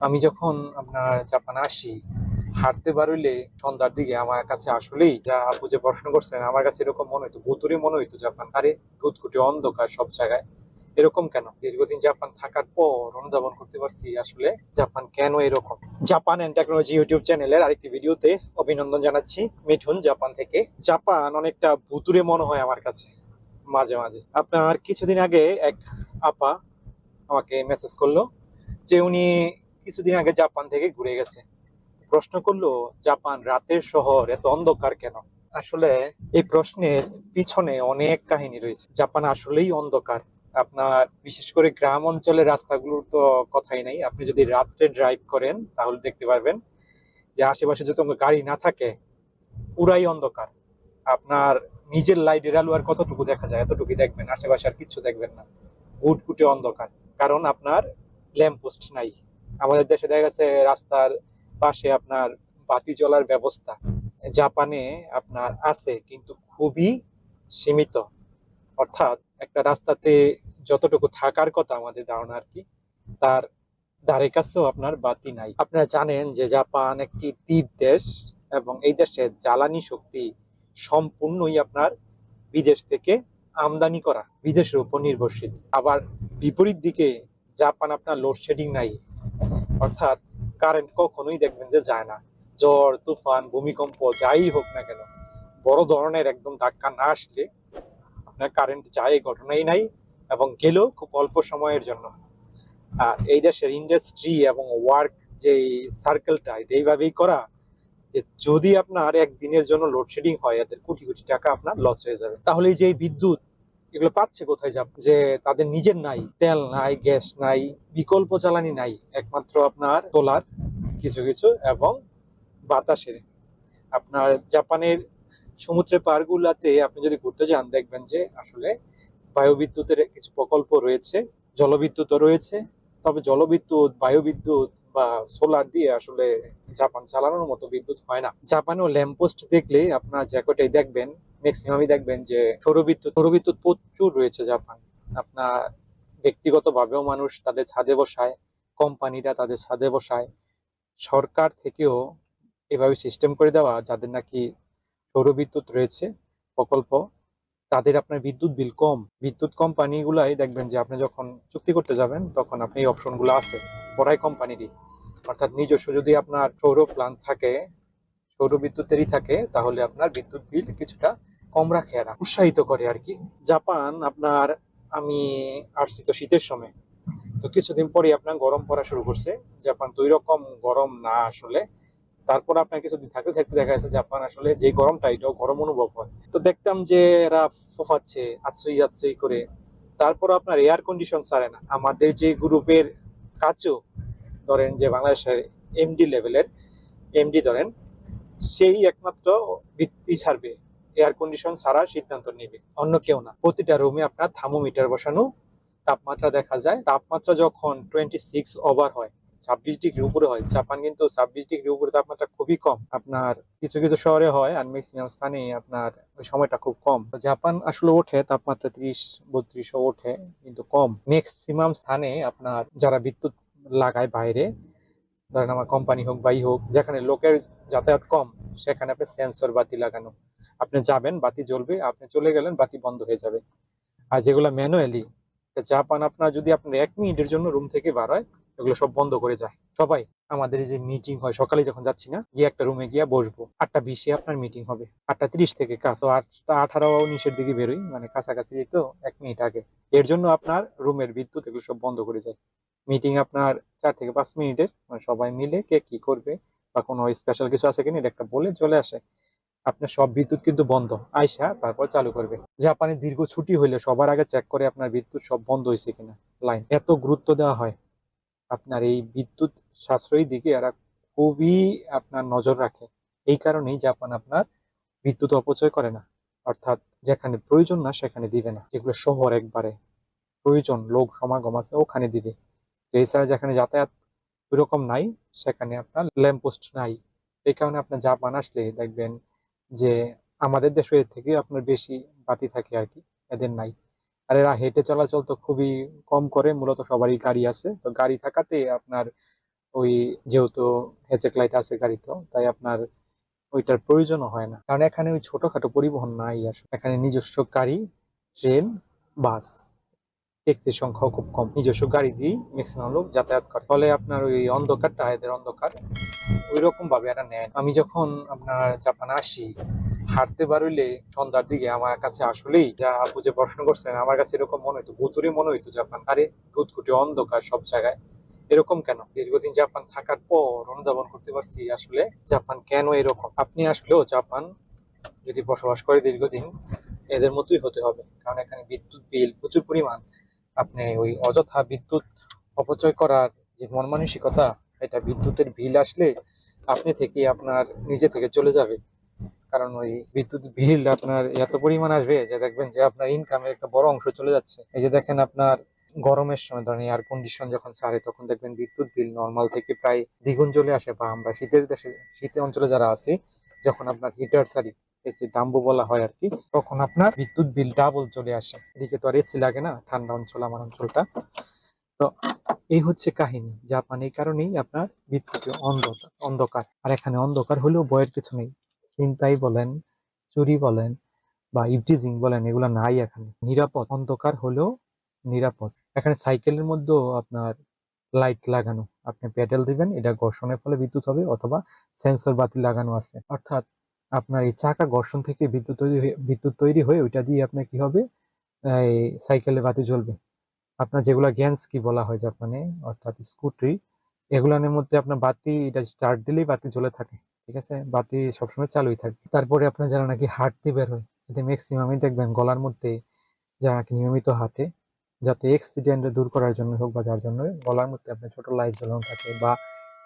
আমি যখন আপনার জাপান আসি, হাঁটতে বারইলে সন্ধ্যার দিকে আমার কাছে আসলেই যা আপু যে প্রশ্ন করছেন, আমার কাছে এরকম মনে হইতো, ভুতুরে মনে হইতো জাপান। আরে, ঘুটঘুটে অন্ধকার সব জায়গায়। এরকম কেন? দীর্ঘদিন জাপান থাকার পর অনুধাবন করতে পারছি আসলে জাপান কেন এরকম? জাপান এন্ড টেকনোলজি ইউটিউব চ্যানেলের আরেকটি ভিডিওতে অভিনন্দন জানাচ্ছি মিঠুন জাপান থেকে। জাপান অনেকটা ভুতুরে মনে হয় আমার কাছে, মাঝে মাঝে। আপনার কিছুদিন আগে এক আপা আমাকে মেসেজ করল যে উনি কিছুদিন আগে জাপান থেকে ঘুরে গেছে। প্রশ্ন করল, জাপান রাতের শহর, এত অন্ধকার কেন? আসলে এই প্রশ্নের পিছনে অনেক কাহিনী রয়েছে। জাপান আসলেই অন্ধকার। আপনার বিশেষ করে গ্রাম অঞ্চলের রাস্তাগুলোর তো কথাই নাই। আপনি যদি রাত্রে ড্রাইভ করেন, তাহলে দেখতে পারবেন যে আশেপাশে যত গাড়ি না থাকে, পুরাই অন্ধকার। আপনার নিজের লাইটের আলো আর কতটুকু দেখা যায়, এতটুকুই দেখবেন। আশেপাশে আর কিচ্ছু দেখবেন না। গুটগুটে অন্ধকার। কারণ আপনার ল্যাম্পপোস্ট নাই। আমাদের দেশে দেখা গেছে রাস্তার পাশে আপনার বাতি জ্বলার ব্যবস্থা। জাপানে আপনার আছে, কিন্তু খুবই সীমিত। অর্থাৎ একটা রাস্তাতে যতটুকু থাকার কথা আমাদের ধারণা আর কি, তার ধারে কাছেও আপনার বাতি নাই। আপনারা জানেন যে জাপান একটি দ্বীপ দেশ এবং এই দেশে জ্বালানি শক্তি সম্পূর্ণই আপনার বিদেশ থেকে আমদানি করা, বিদেশের উপর নির্ভরশীল। আবার বিপরীত দিকে জাপান আপনার লোডশেডিং নাই। অর্থাৎ কারেন্ট কখনোই দেখবেন যে যায় না। ঝড়, তুফান, ভূমিকম্প, যাই হোক না কেন, বড় ধরনের একদম ধাক্কা না আসলে আপনার কারেন্ট যায় ঘটনাই নাই এবং গেলেও খুব অল্প সময়ের জন্য। আর এই দেশের ইন্ডাস্ট্রি এবং ওয়ার্ক যে সার্কেলটা এইভাবেই করা যে যদি আপনার একদিনের জন্য লোডশেডিং হয়, এদের কোটি কোটি টাকা আপনার লস হয়ে যাবে। তাহলে যে বিদ্যুৎ এগুলো পাচ্ছে কোথায় যাব যে তাদের নিজের নাই, তেল নাই, গ্যাস নাই, বিকল্প জ্বালানি নাই, একমাত্র আপনার সোলার, কিছু কিছু, এবং বাতাসের। আপনার জাপানের সমুদ্রের পাড়গুলাতে আপনি যদি ঘুরতে যান, দেখবেন যে আসলে বায়ুবিদ্যুতের কিছু প্রকল্প রয়েছে, জলবিদ্যুৎও রয়েছে, তবে জলবিদ্যুৎ, বায়ুবিদ্যুৎ বা সোলার দিয়ে আসলে জাপান চালানোর মতো বিদ্যুৎ হয় না। জাপানেও ল্যাম্পোস্ট দেখলে আপনার যে কটাই দেখবেন ম্যাক্সিমামই দেখবেন যে সৌরবিদ্যুৎ সৌরবিদ্যুৎ প্রচুর রয়েছে জাপান। আপনার ব্যক্তিগতভাবেও মানুষ তাদের ছাদে বসায়, কোম্পানিরা তাদের ছাদে বসায়। সরকার থেকেও এভাবে সিস্টেম করে দেওয়া যাদের নাকি সৌরবিদ্যুৎ রয়েছে, প্রকল্প, তাদের আপনার বিদ্যুৎ বিল কম। বিদ্যুৎ কোম্পানিগুলাই দেখবেন যে আপনি যখন চুক্তি করতে যাবেন, তখন আপনি এই অপশনগুলো আছে বড়াই কোম্পানিরই। অর্থাৎ নিজস্ব যদি আপনার সৌর প্ল্যান্ট থাকে, সৌর বিদ্যুতেরই থাকে, তাহলে আপনার বিদ্যুৎ বিল কিছুটা কম রাখে। এরা উৎসাহিত করে আর কি। জাপান, আপনার, আমি আসছি তো শীতের সময়। তো কিছুদিন পরে আপনার গরম পড়া শুরু করছে। জাপান তো রকম গরম না আসলে। তারপর আপনার কিছুদিন থাকতে থাকতে দেখা যাচ্ছে জাপান আসলে যে গরমটা, এটাও গরম অনুভব হয়। তো দেখতাম যে এরা ফোফাচ্ছে আচ্ছই আচ্ছই করে। তারপর আপনার এয়ার কন্ডিশন ছাড়ে না। আমাদের যে গ্রুপের কাজও ধরেন যে বাংলাদেশের এমডি লেভেলের এমডি ধরেন, সেই একমাত্র ভিত্তি ছাড়বে। এয়ার কন্ডিশন ছাড়ার সিদ্ধান্ত নেবে। অন্য কেউ না। প্রতিটা রুমে আপনার থার্মোমিটার বসানো, তাপমাত্রা দেখা যায়। তাপমাত্রা যখন টোয়েন্টি সিক্স ওভার হয়, ছাব্বিশ ডিগ্রি উপরে হয়, জাপান কিন্তু ছাব্বিশ ডিগ্রি উপরে তাপমাত্রা খুবই কম। আপনার কিছু কিছু শহরে হয় আর ম্যাক্সিমাম স্থানে আপনার ওই সময়টা খুব কম। জাপান আসলে ওঠে, তাপমাত্রা ত্রিশ, বত্রিশও ওঠে, কিন্তু কম। ম্যাক্সিমাম স্থানে আপনার যারা বিদ্যুৎ লাগায় বাইরে, ধরেন আমার কোম্পানি হোক বাই হোক, যেখানে লোকের যাতায়াত কম, সেখানে আপনি সেন্সর বাতি লাগানো। আপনি যাবেন, বাতি জ্বলবে, আপনি চলে গেলেন, বাতি বন্ধ হয়ে যাবে। আর যেগুলো ম্যানুয়ালি জাপান আপনার, যদি আপনার এক মিনিটের জন্য রুম থেকে বার হয়, এগুলো সব বন্ধ করে যায়। সবাই, আমাদের এই যে মিটিং হয়, সকালে যখন যাচ্ছি না, গিয়ে একটা রুমে গিয়ে বসবো। আটটা বিশে আপনার মিটিং হবে। আটটা তিরিশ থেকে কাজ, তো আটটা আঠারো উনিশের দিকে বেরোই মানে কাছাকাছি যেত এক মিনিট আগে। এর জন্য আপনার রুমের বিদ্যুৎ এগুলো সব বন্ধ করে যায়। মিটিং আপনার চার থেকে পাঁচ মিনিটের মানে সবাই মিলে কে কি করবে, বা কোনো স্পেশাল কিছু আছে কিনা, এটা একটা বলে চলে আসে। আপনার সব বিদ্যুৎ কিন্তু বন্ধ। আইসা তারপর চালু করবে। জাপানে দীর্ঘ ছুটি হইলে সবার আগে চেক করে আপনার বিদ্যুৎ সব বন্ধ হয়েছে কিনা। লাইন এত গুরুত্ব দেওয়া হয়। আপনার এই বিদ্যুৎ সাশ্রয়ী দিকে এরা খুবই আপনার নজর রাখে। এই কারণেই জাপান আপনার বিদ্যুৎ অপচয় করে না। অর্থাৎ যেখানে প্রয়োজন না, সেখানে দিবে না। যেগুলো শহর একবারে প্রয়োজন, লোক সমাগম আছে, ওখানে দিবে। এছাড়া যেখানে যাতায়াত ওইরকম নাই, সেখানে আপনার ল্যাম্পপোস্ট নাই। এই কারণে আপনার জাপান আসলে দেখবেন যে আমাদের দেশের থেকে আপনার বেশি বাতি থাকে আর কি, এদের নাই। আর এরা হেঁটে চলাচল তো খুবই কম করে, মূলত সবারই গাড়ি আছে। তো গাড়ি থাকাতে আপনার ওই যেহেতু হেজেক লাইট আছে গাড়িতে, তাই আপনার ওইটার প্রয়োজনও হয় না। কারণ এখানে ওই ছোটখাটো পরিবহন নাই আসলে এখানে নিজস্ব গাড়ি, ট্রেন, বাস। ট্যাক্সির সংখ্যাও খুব কম। নিজস্ব গাড়ি দিয়েই ম্যাক্সিমাম লোক যাতায়াত করে। ফলে আপনার ওই অন্ধকারটা এদের অন্ধকার ওই রকম ভাবে এরা নেয় আমি যখন আপনার জাপানে আসি, হাঁটতে বারইলে সন্ধ্যার দিকে আমার কাছে আসলেই যা যে প্রশ্ন করছেন, আমার কাছে এরকম মনে হতো ভুতুরে মনে হইতো জাপান। আরে ঘুটঘুটে অন্ধকার সব জায়গায়। এরকম কেন? দীর্ঘদিন জাপান থাকার পর অনুধাবন করতে পারছি আসলে জাপান কেন এরকম? আপনি আসলেও জাপান যদি বসবাস করে দীর্ঘদিন, এদের মতোই হতে হবে। কারণ এখানে বিদ্যুৎ বিল প্রচুর পরিমাণ। আপনি ওই অযথা বিদ্যুৎ অপচয় করার যে মন মানসিকতা এটা বিদ্যুতের বিল আসলে আপনি থেকে আপনার নিজে থেকে চলে যাবে। কারণ ওই বিদ্যুৎ বিল আপনার এত পরিমাণ আসবে যে দেখবেন যে আপনার ইনকামের একটা বড় অংশ চলে যাচ্ছে। এই যে দেখেন আপনার গরমের সময়, ধরেন এয়ার কন্ডিশন যখন ছাড়ে, তখন দেখবেন বিদ্যুৎ বিল নর্মাল থেকে প্রায় দ্বিগুণ চলে আসে। বা আমরা শীতের দেশে শীতের অঞ্চলে যারা আছি, যখন আপনার হিটার সারি এসি দাম্বু বলা হয় আর কি, তখন আপনার বিদ্যুৎ বিল ডাবল চলে আসে। এদিকে তো আর এসি লাগে না, ঠান্ডা অঞ্চল, আমার অঞ্চলটা। তো এই হচ্ছে কাহিনী, জাপান এই কারণেই আপনার বিদ্যুৎ অন্ধকার। আর এখানে অন্ধকার হলেও ভয়ের কিছু নেই। চিন্তাই বলেন, চুরি বলেন, বা ইভটিজিং বলেন, এগুলো নাই এখানে। নিরাপদ, অন্ধকার হলেও নিরাপদ। এখানে সাইকেলের মধ্যেও আপনার লাইট লাগানো। আপনি প্যাডেল দিবেন, এটা ঘর্ষণের ফলে বিদ্যুৎ হবে অথবা সেন্সর বাতি লাগানো আছে। অর্থাৎ আপনার এই চাকা ঘর্ষণ থেকে বিদ্যুৎ তৈরি হয়ে, বিদ্যুৎ তৈরি হয়ে ওইটা দিয়ে আপনার কি হবে? এই সাইকেলে বাতি জ্বলবে। আপনার যেগুলা গ্যান্স কি বলা হয় জাপানে, অর্থাৎ স্কুটি এগুলার মধ্যে আপনার বাতি এটা স্টার্ট দিলেই বাতি জ্বলে থাকে, ঠিক আছে? বাতি সবসময় চালুই থাকে তারপরে আপনার যারা নাকি হাঁটতে বের হয় এতে ম্যাক্সিমামই দেখবেন গলার মধ্যে যারা নাকি নিয়মিত হাঁটে, যাতে অ্যাক্সিডেন্ট দূর করার জন্য হোক বা যার জন্য গলার মধ্যে আপনার ছোট লাইট জ্বলানো থাকে বা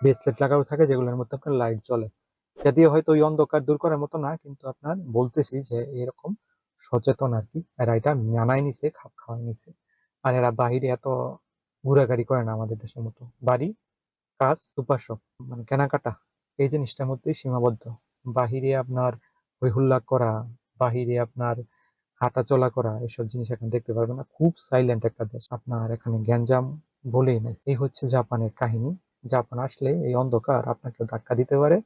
ব্রেসলেট লাগানো থাকে, যেগুলোর মধ্যে আপনার লাইট জ্বলে। যদিও হয়তো ওই অন্ধকার দূর করার মতো না, কিন্তু আপনার বলতেছি যে এরকম সচেতন আর কি এরা এটা মানায় নিছে, খাপ খাওয়াই নিছে। আর এরা বাহিরে এত ঘোরাঘুরি করে না আমাদের দেশের মতো। বাড়ি, কাজ, সুপার শপ মানে কেনাকাটা, এই জিনিসটার মধ্যেই সীমাবদ্ধ। বাহিরে আপনার হই হুল্লা করা, বাহিরে আপনার হাঁটা চলা করা, এসব জিনিস এখানে দেখতে পারবেন না। খুব সাইলেন্ট একটা দেশ। আপনার এখানে গ্যাঞ্জাম বলেই নাই। এই হচ্ছে জাপানের কাহিনী। জাপান আসলে এই অন্ধকার আপনাকে ধাক্কা দিতে পারে।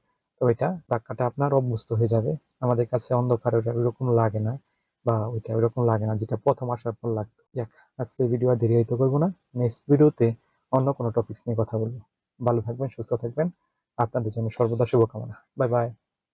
তো ওইটা ধাক্কাটা আপনার অভ্যস্ত হয়ে যাবে। আমাদের কাছে অন্ধকার ওটা ওইরকম লাগে না বা ওইটা ওইরকম লাগে না, যেটা প্রথম আসার পর লাগতো। যাক, আজকে ভিডিও আর দেরি হয়তো করব না। নেক্সট ভিডিওতে অন্য কোনো টপিক্স নিয়ে কথা বলব। ভালো থাকবেন, সুস্থ থাকবেন। আপনাদের জন্য সর্বদা শুভকামনা। Bye bye